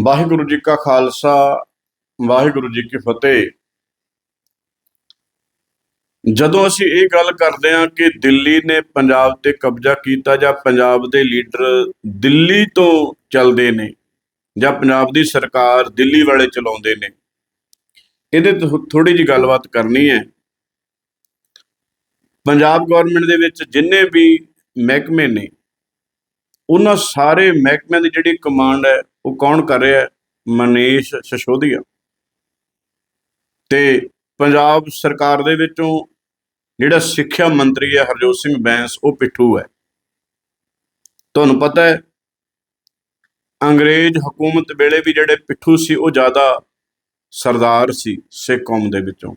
ਵਾਹਿਗੁਰੂ ਜੀ ਕਾ ਖਾਲਸਾ, ਵਾਹਿਗੁਰੂ ਜੀ ਕੀ ਫਤਿਹ। ਜਦੋਂ ਅਸੀਂ ਇਹ ਗੱਲ ਕਰਦੇ ਹਾਂ ਕਿ ਦਿੱਲੀ ਨੇ ਪੰਜਾਬ ਤੇ ਕਬਜ਼ਾ ਕੀਤਾ ਜਾਂ ਪੰਜਾਬ ਦੇ ਲੀਡਰ ਦਿੱਲੀ ਤੋਂ ਚੱਲਦੇ ਨੇ ਜਾਂ ਪੰਜਾਬ ਦੀ ਸਰਕਾਰ ਦਿੱਲੀ ਵਾਲੇ ਚਲਾਉਂਦੇ ਨੇ, ਇਹਦੇ ਤੋਂ ਥੋੜੀ ਜੀ ਗੱਲਬਾਤ ਕਰਨੀ ਹੈ। ਪੰਜਾਬ ਗਵਰਨਮੈਂਟ ਦੇ ਵਿੱਚ ਜਿੰਨੇ ਵੀ ਮਹਿਕਮੇ ਨੇ, ਉਹਨਾਂ ਸਾਰੇ ਮਹਿਕਮਿਆਂ ਦੀ ਜਿਹੜੀ ਕਮਾਂਡ ਹੈ ਉਹ ਕੌਣ ਕਰ ਰਿਹਾ ਮਨੀਸ਼ ਸਸ਼ੋਦੀਆ ਤੇ ਪੰਜਾਬ ਸਰਕਾਰ ਦੇ ਵਿੱਚੋਂ ਜਿਹੜਾ ਸਿੱਖਿਆ ਮੰਤਰੀ ਹੈ ਹਰਜੋਤ ਸਿੰਘ ਬੈਂਸ, ਉਹ ਪਿੱਠੂ ਹੈ। ਤੁਹਾਨੂੰ ਪਤਾ ਹੈ, ਅੰਗਰੇਜ਼ ਹਕੂਮਤ ਵੇਲੇ ਵੀ ਜਿਹੜੇ ਪਿੱਠੂ ਸੀ, ਉਹ ਜ਼ਿਆਦਾ ਸਰਦਾਰ ਸੀ ਸਿੱਖ ਕੌਮ ਦੇ ਵਿੱਚੋਂ।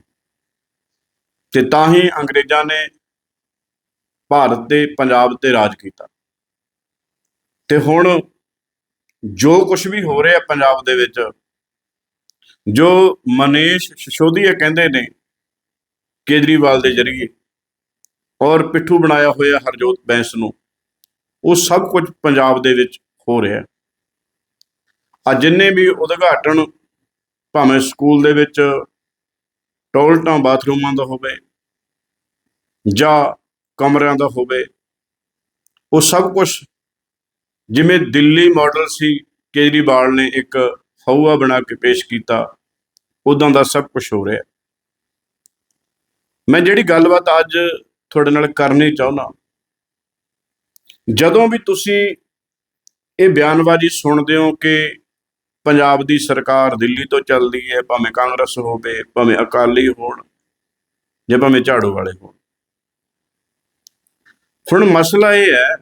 ਤੇ ਤਾਂ ਹੀ ਅੰਗਰੇਜ਼ਾਂ ਨੇ ਭਾਰਤ ਤੇ ਪੰਜਾਬ ਤੇ ਰਾਜ ਕੀਤਾ। ਤੇ ਹੁਣ ਜੋ ਕੁਝ ਵੀ ਹੋ ਰਿਹਾ ਪੰਜਾਬ ਦੇ ਵਿੱਚ, ਜੋ ਮਨੀਸ਼ ਸਿਸੋਦੀਆ ਕਹਿੰਦੇ ਨੇ ਕੇਜਰੀਵਾਲ ਦੇ ਜ਼ਰੀਏ ਔਰ ਪਿੱਠੂ ਬਣਾਇਆ ਹੋਇਆ ਹਰਜੋਤ ਬੈਂਸ ਨੂੰ, ਉਹ ਸਭ ਕੁਝ ਪੰਜਾਬ ਦੇ ਵਿੱਚ ਹੋ ਰਿਹਾ ਆ ਜਿੰਨੇ ਵੀ ਉਦਘਾਟਨ ਭਾਵੇਂ ਸਕੂਲ ਦੇ ਵਿੱਚ ਟੋਇਲਟਾਂ ਬਾਥਰੂਮਾਂ ਦਾ ਹੋਵੇ ਜਾਂ ਕਮਰਿਆਂ ਦਾ ਹੋਵੇ, ਉਹ ਸਭ ਕੁਝ ਜਿਵੇਂ ਦਿੱਲੀ ਮਾਡਲ ਸੀ, ਕੇਜਰੀਵਾਲ ਨੇ ਇੱਕ ਹਊਆ ਬਣਾ ਕੇ ਪੇਸ਼ ਕੀਤਾ ਉਦਾਂ ਦਾ ਸਭ ਕੁਝ ਹੋ ਰਿਹਾ। ਮੈਂ ਜਿਹੜੀ ਗੱਲਬਾਤ ਅੱਜ ਤੁਹਾਡੇ ਨਾਲ ਕਰਨੀ ਚਾਹੁੰਦਾ, ਜਦੋਂ ਵੀ ਤੁਸੀਂ ਇਹ ਬਿਆਨਬਾਜ਼ੀ ਸੁਣਦੇ ਹੋ ਕਿ ਪੰਜਾਬ ਦੀ ਸਰਕਾਰ ਦਿੱਲੀ ਤੋਂ ਚੱਲਦੀ ਹੈ, ਭਾਵੇਂ ਕਾਂਗਰਸ ਹੋਵੇ, ਭਾਵੇਂ ਅਕਾਲੀ ਹੋਣ, ਜਾਂ ਭਾਵੇਂ ਝਾੜੂ ਵਾਲੇ ਹੋਣ। ਹੁਣ ਮਸਲਾ ਇਹ ਹੈ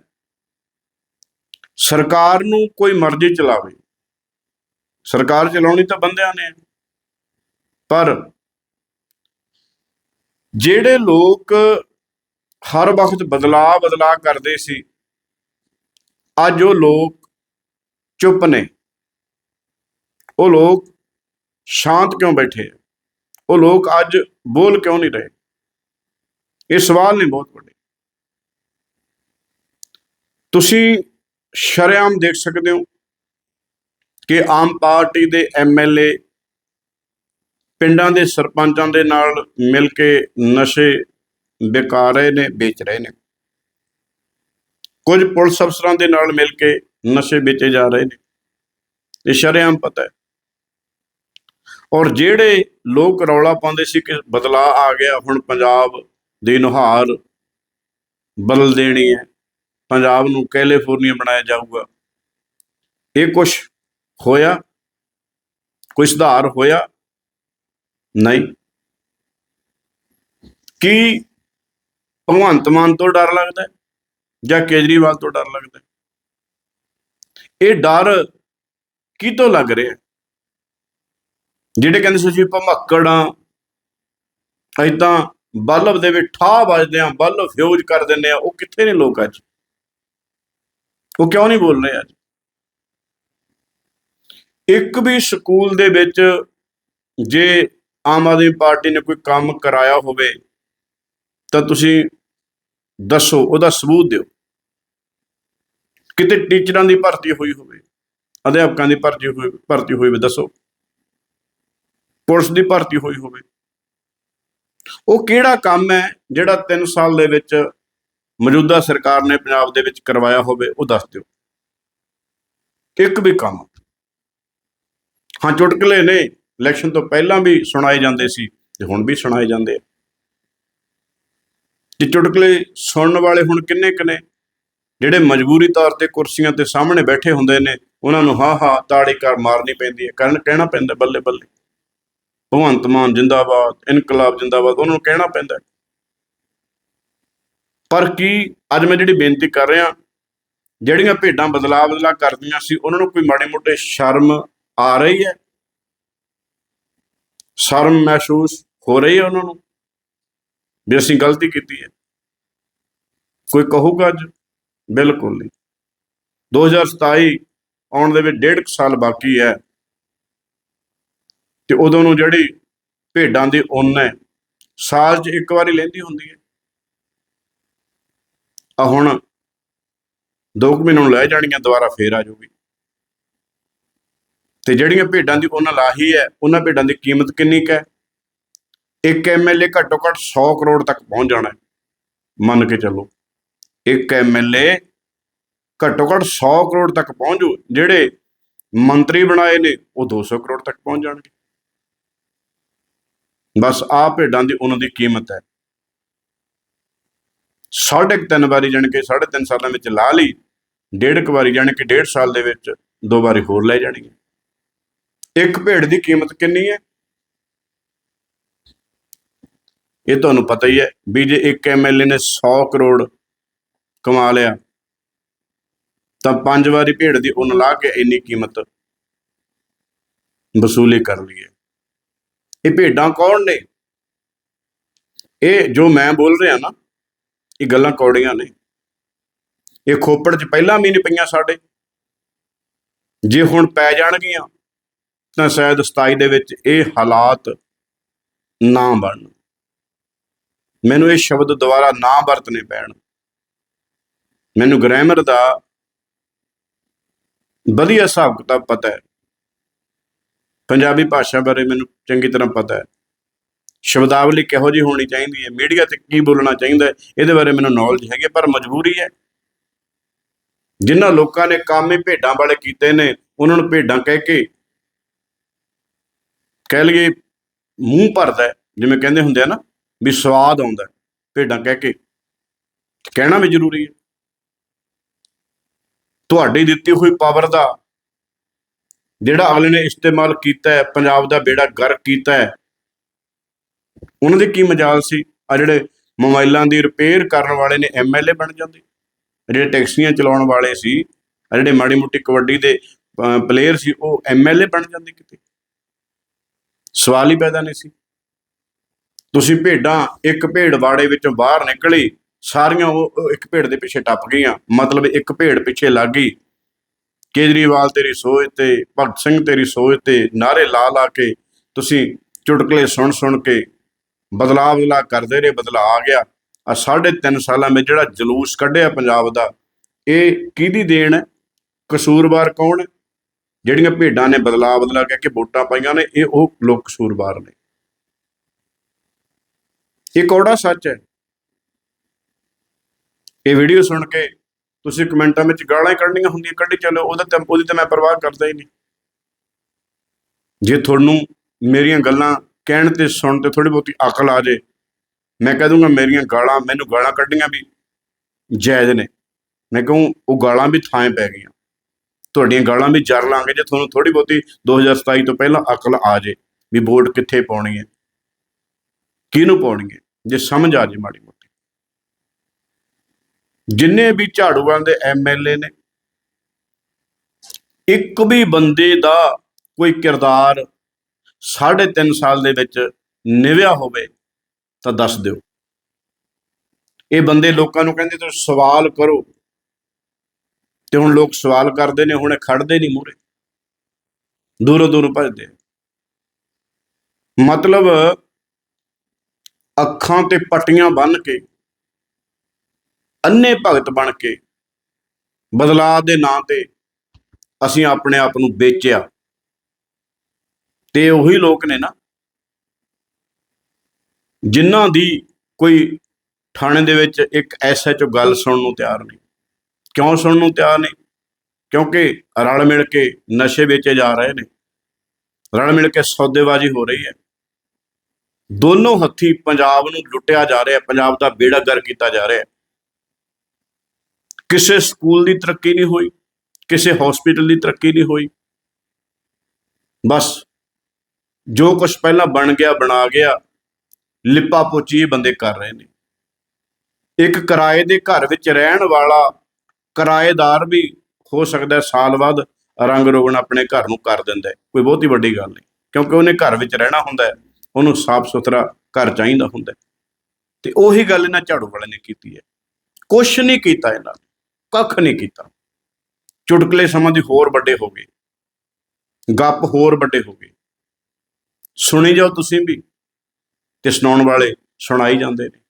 ਸਰਕਾਰ ਨੂੰ ਕੋਈ ਮਰਜ਼ੀ ਚਲਾਵੇ। ਸਰਕਾਰ ਚਲਾਉਣੀ ਤਾਂ ਬੰਦਿਆਂ ਨੇ। ਪਰ ਜਿਹੜੇ ਲੋਕ ਹਰ ਵਕਤ ਬਦਲਾਅ ਬਦਲਾਅ ਕਰਦੇ ਸੀ, ਅੱਜ ਉਹ ਲੋਕ ਚੁੱਪ ਨੇ। ਉਹ ਲੋਕ ਸ਼ਾਂਤ ਕਿਉਂ ਬੈਠੇ ਉਹ ਲੋਕ ਅੱਜ ਬੋਲ ਕਿਉਂ ਨਹੀਂ ਰਹੇ? ਇਹ ਸਵਾਲ ਨੇ ਬਹੁਤ ਵੱਡੇ। ਤੁਸੀਂ ਸ਼ਰੇਆਮ ਦੇਖ ਸਕਦੇ ਹੋ ਕਿ ਆਮ ਪਾਰਟੀ ਦੇ ਐਮਐਲਏ ਪਿੰਡਾਂ ਦੇ ਸਰਪੰਚਾਂ ਦੇ ਨਾਲ ਮਿਲ ਕੇ ਨਸ਼ੇ ਵਿਕਾ ਰਹੇ ਨੇ, ਵੇਚ ਰਹੇ ਨੇ। ਕੁਝ ਪੁਲਿਸ ਅਫਸਰਾਂ ਦੇ ਨਾਲ ਮਿਲ ਕੇ ਨਸ਼ੇ ਵੇਚੇ ਜਾ ਰਹੇ ਨੇ। ਇਹ ਸ਼ਰੇਆਮ ਪਤਾ ਹੈ। ਔਰ ਜਿਹੜੇ ਲੋਕ ਰੌਲਾ ਪਾਉਂਦੇ ਸੀ ਕਿ ਬਦਲਾਅ ਆ ਗਿਆ, ਹੁਣ ਪੰਜਾਬ ਦੀ ਨੁਹਾਰ ਬਦਲ ਦੇਣੀ ਹੈ। ਪੰਜਾਬ ਨੂੰ ਕੈਲੀਫੋਰਨੀਆ ਬਣਾਇਆ ਜਾਊਗਾ। ਇਹ ਕੁਝ ਹੋਇਆ, ਕੋਈ ਸੁਧਾਰ ਹੋਇਆ? ਨਹੀਂ। ਕੀ ਭਗਵੰਤ ਮਾਨ ਤੋਂ ਡਰ ਲੱਗਦਾ ਜਾਂ ਕੇਜਰੀਵਾਲ ਤੋਂ ਡਰ ਲੱਗਦਾ ਇਹ ਡਰ ਕੀ ਤੋਂ ਲੱਗ ਰਿਹਾ ਜਿਹੜੇ ਕਹਿੰਦੇ ਸੀ ਅਸੀਂ ਭਮੱਕੜਾਂ ਐਦਾਂ ਬਲਬ ਦੇ ਵਿੱਚ ਠਾਹ ਵੱਜਦੇ ਆ ਬਲਬ ਫਿਊਜ਼ ਕਰ ਦਿੰਦੇ ਆ ਉਹ ਕਿੱਥੇ ਨੇ ਲੋਕ ਅੱਜ? ਉਹ ਕਿਉਂ ਨਹੀਂ ਬੋਲ ਰਹੇ ਅੱਜ? ਇੱਕ ਵੀ ਸਕੂਲ ਦੇ ਵਿੱਚ ਜੇ ਆਮ ਆਦਮੀ ਪਾਰਟੀ ਨੇ ਕੋਈ ਕੰਮ ਕਰਾਇਆ ਹੋਵੇ, ਤਾਂ ਤੁਸੀਂ ਦੱਸੋ, ਉਹਦਾ ਸਬੂਤ ਦਿਓ। ਕਿਤੇ ਟੀਚਰਾਂ ਦੀ ਭਰਤੀ ਹੋਈ ਹੋਵੇ, ਅਧਿਆਪਕਾਂ ਦੀ ਭਰਤੀ ਹੋਈ ਭਰਤੀ ਹੋਈ ਹੋਵੇ, ਦੱਸੋ। ਪੁਲਿਸ ਦੀ ਭਰਤੀ ਹੋਈ ਹੋਵੇ। ਉਹ ਕਿਹੜਾ ਕੰਮ ਹੈ ਜਿਹੜਾ 3 ਸਾਲ ਦੇ ਵਿੱਚ ਮੌਜੂਦਾ ਸਰਕਾਰ ਨੇ ਪੰਜਾਬ ਦੇ ਵਿੱਚ ਕਰਵਾਇਆ ਹੋਵੇ, ਉਹ ਦੱਸ ਦਿਓ। ਇੱਕ ਵੀ ਕੰਮ। ਹਾਂ, ਚੁਟਕਲੇ ਨੇ। ਇਲੈਕਸ਼ਨ ਤੋਂ ਪਹਿਲਾਂ ਵੀ ਸੁਣਾਏ ਜਾਂਦੇ ਸੀ ਤੇ ਹੁਣ ਵੀ ਸੁਣਾਏ ਜਾਂਦੇ ਆ। ਤੇ ਚੁਟਕਲੇ ਸੁਣਨ ਵਾਲੇ ਹੁਣ ਕਿੰਨੇ ਕਿੰਨੇ ਜਿਹੜੇ ਮਜਬੂਰੀ ਤੌਰ ਤੇ ਕੁਰਸੀਆਂ ਤੇ ਸਾਹਮਣੇ ਬੈਠੇ ਹੁੰਦੇ ਨੇ, ਉਹਨਾਂ ਨੂੰ ਹਾਂ ਹਾਂ, ਤਾੜੀ ਕਰ ਮਾਰਨੀ ਪੈਂਦੀ ਹੈ। ਕਰਨ ਕਹਿਣਾ ਪੈਂਦਾ ਬੱਲੇ ਬੱਲੇ ਭਗਵੰਤ ਮਾਨ ਜਿੰਦਾਬਾਦ, ਇਨਕਲਾਬ ਜਿੰਦਾਬਾਦ, ਉਹਨਾਂ ਨੂੰ ਕਹਿਣਾ ਪੈਂਦਾ ਪਰ ਕੀ ਅੱਜ ਮੈਂ ਜਿਹੜੀ ਬੇਨਤੀ ਕਰ ਰਿਹਾ, ਜਿਹੜੀਆਂ ਭੇਡਾਂ ਬਦਲਾ ਬਦਲਾ ਕਰਦੀਆਂ ਸੀ, ਉਹਨਾਂ ਨੂੰ ਕੋਈ ਮਾੜੇ ਮੋਟੇ ਸ਼ਰਮ ਆ ਰਹੀ ਹੈ? ਸ਼ਰਮ ਮਹਿਸੂਸ ਹੋ ਰਹੀ ਹੈ ਉਹਨਾਂ ਨੂੰ? ਵੀ ਅਸੀਂ ਗਲਤੀ ਕੀਤੀ ਹੈ। ਕੋਈ ਕਹੂਗਾ ਅੱਜ? ਬਿਲਕੁਲ ਨਹੀਂ। 2027 ਆਉਣ ਦੇ ਵਿੱਚ ਡੇਢ ਕੁ ਸਾਲ ਬਾਕੀ ਹੈ। ਤੇ ਉਦੋਂ ਨੂੰ ਜਿਹੜੀ ਭੇਡਾਂ ਦੀ ਉੱਨ ਹੈ, ਸਾਲ 'ਚ ਇੱਕ ਵਾਰੀ ਲੈਂਦੀ ਹੁੰਦੀ ਹੈ। ਆ ਹੁਣ ਦੋ ਕੁ ਮਹੀਨੇ ਨੂੰ ਲੈ ਜਾਣੀਆਂ ਦੁਬਾਰਾ ਫੇਰ ਆ ਜਾਊਗੀ। ਤੇ ਜਿਹੜੀਆਂ ਭੇਡਾਂ ਦੀ ਉਹਨਾਂ ਲਾਹੀ ਹੈ, ਉਹਨਾਂ ਭੇਡਾਂ ਦੀ ਕੀਮਤ ਕਿੰਨੀ ਕੁ ਹੈ? ਇੱਕ ਐਮਐਲਏ ਘੱਟੋ ਘੱਟ 100 ਕਰੋੜ ਤੱਕ ਪਹੁੰਚ ਜਾਣਾ ਮੰਨ ਕੇ ਚੱਲੋ। ਇੱਕ ਐਮਐਲਏ ਘੱਟੋ ਘੱਟ 100 ਕਰੋੜ ਤੱਕ ਪਹੁੰਚੂ ਜਿਹੜੇ ਮੰਤਰੀ ਬਣਾਏ ਨੇ, ਉਹ 200 ਕਰੋੜ ਤੱਕ ਪਹੁੰਚ ਜਾਣਗੇ। ਬਸ ਆ ਭੇਡਾਂ ਦੀ ਉਹਨਾਂ ਦੀ ਕੀਮਤ ਹੈ। ਸਾਢੇ ਕੁ ਤਿੰਨ ਵਾਰੀ ਜਾਣੀ ਕਿ ਸਾਢੇ ਤਿੰਨ ਸਾਲਾਂ ਵਿੱਚ ਲਾ ਲਈ, ਡੇਢ ਕੁ ਵਾਰੀ ਜਾਣੀ ਕਿ ਡੇਢ ਸਾਲ ਦੇ ਵਿੱਚ ਦੋ ਵਾਰੀ ਹੋਰ ਲੈ ਜਾਣੀ ਹੈ। ਇੱਕ ਭੇਡ ਦੀ ਕੀਮਤ ਕਿੰਨੀ ਹੈ? ਇਹ ਤੁਹਾਨੂੰ ਪਤਾ ਹੀ ਹੈ ਵੀ ਜੇ ਇੱਕ ਐਮਐਲਏ ਨੇ 100 ਕਰੋੜ ਕਮਾ ਲਿਆ, ਤਾਂ ਪੰਜ ਵਾਰੀ ਭੇਡ ਦੀ ਉਨ ਲਾ ਕੇ ਇੰਨੀ ਕੀਮਤ ਵਸੂਲੀ ਕਰ ਲਈ ਹੈ। ਇਹ ਭੇਡਾਂ ਕੌਣ ਨੇ? ਇਹ ਜੋ ਮੈਂ ਬੋਲ ਰਿਹਾ ਨਾ ਇਹ ਗੱਲਾਂ ਕੌੜੀਆਂ ਨੇ। ਇਹ ਖੋਪੜ 'ਚ ਪਹਿਲਾਂ ਵੀ ਨਹੀਂ ਪਈਆਂ ਸਾਡੇ। ਜੇ ਹੁਣ ਪੈ ਜਾਣਗੀਆਂ, ਤਾਂ ਸ਼ਾਇਦ 27 ਦੇ ਵਿੱਚ ਇਹ ਹਾਲਾਤ ਨਾ ਬਣਨ। ਮੈਨੂੰ ਇਹ ਸ਼ਬਦ ਦੁਬਾਰਾ ਨਾ ਵਰਤਨੇ ਪੈਣ। ਮੈਨੂੰ ਗ੍ਰਾਮਰ ਦਾ ਵਧੀਆ ਹਿਸਾਬ ਕਿਤਾਬ ਪਤਾ ਹੈ। ਪੰਜਾਬੀ ਭਾਸ਼ਾ ਬਾਰੇ ਮੈਨੂੰ ਚੰਗੀ ਤਰ੍ਹਾਂ ਪਤਾ ਹੈ। ਸ਼ਬਦਾਵਲੀ ਕਿਹੋ ਜਿਹੀ ਹੋਣੀ ਚਾਹੀਦੀ ਹੈ? ਮੀਡੀਆ ਤੇ ਕੀ ਬੋਲਣਾ ਚਾਹੀਦਾ ਹੈ? ਇਹਦੇ ਬਾਰੇ ਮੈਨੂੰ ਨੌਲੇਜ ਹੈਗੀ ਹੈ, ਪਰ ਮਜਬੂਰੀ ਹੈ। ਜਿਨ੍ਹਾਂ ਲੋਕਾਂ ਨੇ ਕੰਮ ਹੀ ਭੇਡਾਂ ਵਾਲੇ ਕੀਤੇ ਨੇ ਉਹਨਾਂ ਨੂੰ ਭੇਡਾਂ ਕਹਿ ਕੇ ਕਹਿ ਲਈਏ ਮੂੰਹ ਭਰਦਾ ਜਿਵੇਂ ਕਹਿੰਦੇ ਹੁੰਦੇ ਆ ਨਾ ਵੀ ਸਵਾਦ ਆਉਂਦਾ ਭੇਡਾਂ ਕਹਿ ਕੇ। ਕਹਿਣਾ ਵੀ ਜ਼ਰੂਰੀ ਹੈ। ਤੁਹਾਡੀ ਦਿੱਤੀ ਹੋਈ ਪਾਵਰ ਦਾ ਜਿਹੜਾ ਅਗਲੇ ਨੇ ਇਸਤੇਮਾਲ ਕੀਤਾ ਹੈ ਪੰਜਾਬ ਦਾ ਬੇੜਾ ਗਰਕ ਕੀਤਾ ਹੈ ਉਹਨਾਂ ਦੀ ਕੀ ਮਜਾਲ ਸੀ? ਆ ਜਿਹੜੇ ਮੋਬਾਈਲਾਂ ਦੀ ਰਿਪੇਅਰ ਕਰਨ ਵਾਲੇ ਨੇ ਐਮਐਲਏ ਬਣ ਜਾਂਦੇ। ਜਿਹੜੇ ਟੈਕਸੀਆਂ ਚਲਾਉਣ ਵਾਲੇ ਸੀ ਆ ਜਿਹੜੇ ਮਾੜੀ ਮੋਟੀ ਕਬੱਡੀ ਦੇ ਪਲੇਅਰ ਸੀ, ਉਹ ਐਮਐਲਏ ਬਣ ਜਾਂਦੇ ਕਿਤੇ। ਸਵਾਲ ਹੀ ਪੈਦਾ ਨਹੀਂ ਸੀ। ਤੁਸੀਂ ਭੇਡਾਂ ਇੱਕ ਭੇਡ ਵਾੜੇ ਵਿੱਚੋਂ ਬਾਹਰ ਨਿਕਲੀ, ਸਾਰੀਆਂ ਉਹ ਉਹ ਇੱਕ ਭੇਡ ਦੇ ਪਿੱਛੇ ਟੱਪ ਗਈਆਂ। ਮਤਲਬ ਇੱਕ ਭੇਡ ਪਿੱਛੇ ਲੱਗ ਗਈ। ਕੇਜਰੀਵਾਲ ਤੇਰੀ ਸੋਚ ਤੇ, ਭਗਤ ਸਿੰਘ ਤੇਰੀ ਸੋਚ ਤੇ ਨਾਰੇ ਲਾ ਲਾ ਕੇ, ਤੁਸੀਂ ਚੁਟਕਲੇ ਸੁਣ ਸੁਣ ਕੇ ਬਦਲਾਅ ਬਦਲਾ ਕਰਦੇ ਰਹੇ ਬਦਲਾ ਆ ਗਿਆ। ਆ ਸਾਢੇ ਤਿੰਨ ਸਾਲਾਂ ਵਿੱਚ ਜਿਹੜਾ ਜਲੂਸ ਕੱਢਿਆ ਪੰਜਾਬ ਦਾ, ਇਹ ਕਿਹਦੀ ਦੇਣ ਹੈ? ਕਸੂਰਵਾਰ ਕੌਣ ਹੈ? ਜਿਹੜੀਆਂ ਭੇਡਾਂ ਨੇ ਬਦਲਾਅ ਬਦਲਾ ਕਹਿ ਕੇ ਵੋਟਾਂ ਪਾਈਆਂ ਨੇ, ਇਹ ਉਹ ਲੋਕ ਕਸੂਰਵਾਰ ਨੇ। ਇਹ ਕੌੜਾ ਸੱਚ ਹੈ। ਇਹ ਵੀਡੀਓ ਸੁਣ ਕੇ ਤੁਸੀਂ ਕਮੈਂਟਾਂ ਵਿੱਚ ਗਾਲਾਂ ਕੱਢਣੀਆਂ ਹੁੰਦੀਆਂ, ਕੱਢੀ ਚੱਲੋ, ਉਹਦਾ ਤਾਂ ਉਹਦੀ ਤਾਂ ਮੈਂ ਪਰਵਾਹ ਕਰਦਾ ਹੀ ਨਹੀਂ। ਜੇ ਤੁਹਾਨੂੰ ਮੇਰੀਆਂ ਗੱਲਾਂ ਕਹਿਣ ਤੇ ਸੁਣ ਤੇ ਥੋੜੀ ਬਹੁਤੀ ਅਕਲ ਆ ਜੇ। ਮੈਂ ਕਹਿ ਦੂੰਗਾ ਮੇਰੀਆਂ ਗਾਲਾਂ, ਮੈਨੂੰ ਗਾਲਾਂ ਕੱਢੀਆਂ ਵੀ ਜਾਇਜ਼ ਨੇ। ਮੈਂ ਕਹੂੰ, ਉਹ ਗਾਲਾਂ ਵੀ ਥਾਂ ਪੈ ਗਈਆਂ। ਤੁਹਾਡੀਆਂ ਗਾਲਾਂ ਵੀ ਜਰ ਲਾਂਗੇ ਜੇ ਤੁਹਾਨੂੰ ਥੋੜੀ ਬਹੁਤੀ 2027 ਤੋਂ ਪਹਿਲਾਂ ਅਕਲ ਆ ਜੇ ਵੀ ਵੋਟ ਕਿੱਥੇ ਪਾਉਣੀ ਹੈ। ਕਿਹਨੂੰ ਪਾਉਣੀ ਹੈ ਜੇ ਸਮਝ ਆ ਜੇ ਮਾੜੀ ਮੋਟੀ। ਜਿੰਨੇ ਵੀ ਝਾੜੂਆਂ ਦੇ ਐਮਐਲਏ ਨੇ, ਇੱਕ ਵੀ ਬੰਦੇ ਦਾ ਕੋਈ ਕਿਰਦਾਰ ਸਾਢੇ ਤਿੰਨ ਸਾਲ ਦੇ ਵਿੱਚ ਨਿਵਿਆ ਹੋਵੇ ਤਾਂ ਦੱਸ ਦਿਓ। ਇਹ ਬੰਦੇ ਲੋਕਾਂ ਨੂੰ ਕਹਿੰਦੇ ਤੁਸੀਂ ਸਵਾਲ ਕਰੋ। ਤੇ ਹੁਣ ਲੋਕ ਸਵਾਲ ਕਰਦੇ ਨੇ, ਹੁਣ ਇਹ ਖੜਦੇ ਨਹੀਂ ਮੂਰੇ ਦੂਰੋਂ ਦੂਰੋਂ ਭੱਜਦੇ ਮਤਲਬ ਅੱਖਾਂ ਤੇ ਪੱਟੀਆਂ ਬੰਨ੍ਹ ਕੇ, ਅੰਨੇ ਭਗਤ ਬਣ ਕੇ, ਬਦਲਾਅ ਦੇ ਨਾਂ ਤੇ ਅਸੀਂ ਆਪਣੇ ਆਪ ਨੂੰ ਵੇਚਿਆ। ਤੇ ਉਹੀ ਲੋਕ ਨੇ ਨਾ, ਜਿਨ੍ਹਾਂ ਦੀ ਕੋਈ ਥਾਣੇ ਦੇ ਵਿੱਚ ਇੱਕ ਐਸਐਚਓ ਗੱਲ ਸੁਣਨ ਨੂੰ ਤਿਆਰ ਨਹੀਂ। ਕਿਉਂ ਸੁਣਨ ਨੂੰ ਤਿਆਰ ਨਹੀਂ? ਕਿਉਂਕਿ ਰਲ ਮਿਲ ਕੇ ਨਸ਼ੇ ਵੇਚੇ ਜਾ ਰਹੇ ਨੇ। ਰਲ ਮਿਲ ਕੇ ਸੌਦੇਬਾਜ਼ੀ ਹੋ ਰਹੀ ਹੈ। ਦੋਨੋਂ ਹੱਥੀ ਪੰਜਾਬ ਨੂੰ ਲੁੱਟਿਆ ਜਾ ਰਿਹਾ, ਪੰਜਾਬ ਦਾ ਬੇੜਾ ਗਰ ਕੀਤਾ ਜਾ ਰਿਹਾ। ਕਿਸੇ ਸਕੂਲ ਦੀ ਤਰੱਕੀ ਨਹੀਂ ਹੋਈ, ਕਿਸੇ ਹਸਪੀਟਲ ਦੀ ਤਰੱਕੀ ਨਹੀਂ ਹੋਈ। ਬਸ ਜੋ ਕੁਝ ਪਹਿਲਾਂ ਬਣ ਗਿਆ, ਬਣਾ ਗਿਆ, ਲਿਪਾ ਪੋਚੀ ਇਹ ਬੰਦੇ ਕਰ ਰਹੇ ਨੇ। ਇੱਕ ਕਿਰਾਏ ਦੇ ਘਰ ਵਿੱਚ ਰਹਿਣ ਵਾਲਾ ਕਿਰਾਏਦਾਰ ਵੀ ਹੋ ਸਕਦਾ ਸਾਲ ਬਾਅਦ ਰੰਗ ਰੋਗਣ ਆਪਣੇ ਘਰ ਨੂੰ ਕਰ ਦਿੰਦਾ ਕੋਈ ਬਹੁਤੀ ਵੱਡੀ ਗੱਲ ਨਹੀਂ, ਕਿਉਂਕਿ ਉਹਨੇ ਘਰ ਵਿੱਚ ਰਹਿਣਾ ਹੁੰਦਾ ਹੈ, ਉਹਨੂੰ ਸਾਫ਼ ਸੁਥਰਾ ਘਰ ਚਾਹੀਦਾ ਹੁੰਦਾ ਤੇ ਉਹੀ ਗੱਲ ਇਹਨਾਂ ਝਾੜੂ ਵਾਲੇ ਨੇ ਕੀਤੀ ਹੈ। ਕੁਛ ਨਹੀਂ ਕੀਤਾ ਇਹਨਾਂ ਨੇ, ਕੱਖ ਨਹੀਂ ਕੀਤਾ। ਚੁਟਕਲੇ ਸਮਾਂ ਦੀ ਹੋਰ ਵੱਡੇ ਹੋ ਗਏ, ਗੱਪ ਹੋਰ ਵੱਡੇ ਹੋ ਗਏ। ਸੁਣੀ ਜਾਓ ਤੁਸੀਂ ਵੀ ਤੇ ਸੁਣਾਉਣ ਵਾਲੇ ਸੁਣਾਈ ਜਾਂਦੇ ਨੇ।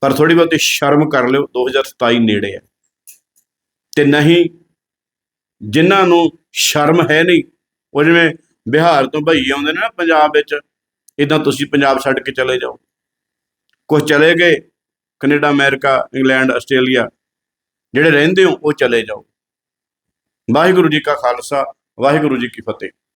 ਪਰ ਥੋੜੀ ਬਹੁਤੀ ਸ਼ਰਮ ਕਰ ਲਿਓ 2027 ਨੇੜੇ ਹੈ। ਤੇ ਨਹੀਂ, ਜਿਨ੍ਹਾਂ ਨੂੰ ਸ਼ਰਮ ਹੈ ਨਹੀਂ, ਉਹ ਜਿਵੇਂ ਬਿਹਾਰ ਤੋਂ ਭਈ ਆਉਂਦੇ ਨੇ ਨਾ ਪੰਜਾਬ ਵਿੱਚ ਇਦਾਂ ਤੁਸੀਂ ਪੰਜਾਬ ਛੱਡ ਕੇ ਚਲੇ ਜਾਓ। ਕੁਝ ਚਲੇ ਗਏ, ਕੈਨੇਡਾ, ਅਮਰੀਕਾ, ਇੰਗਲੈਂਡ, ਆਸਟ੍ਰੇਲੀਆ, ਜਿਹੜੇ ਰਹਿੰਦੇ ਹੋ, ਉਹ ਚਲੇ ਜਾਓ। ਵਾਹਿਗੁਰੂ ਜੀ ਕਾ ਖਾਲਸਾ, ਵਾਹਿਗੁਰੂ ਜੀ ਕੀ ਫਤਿਹ।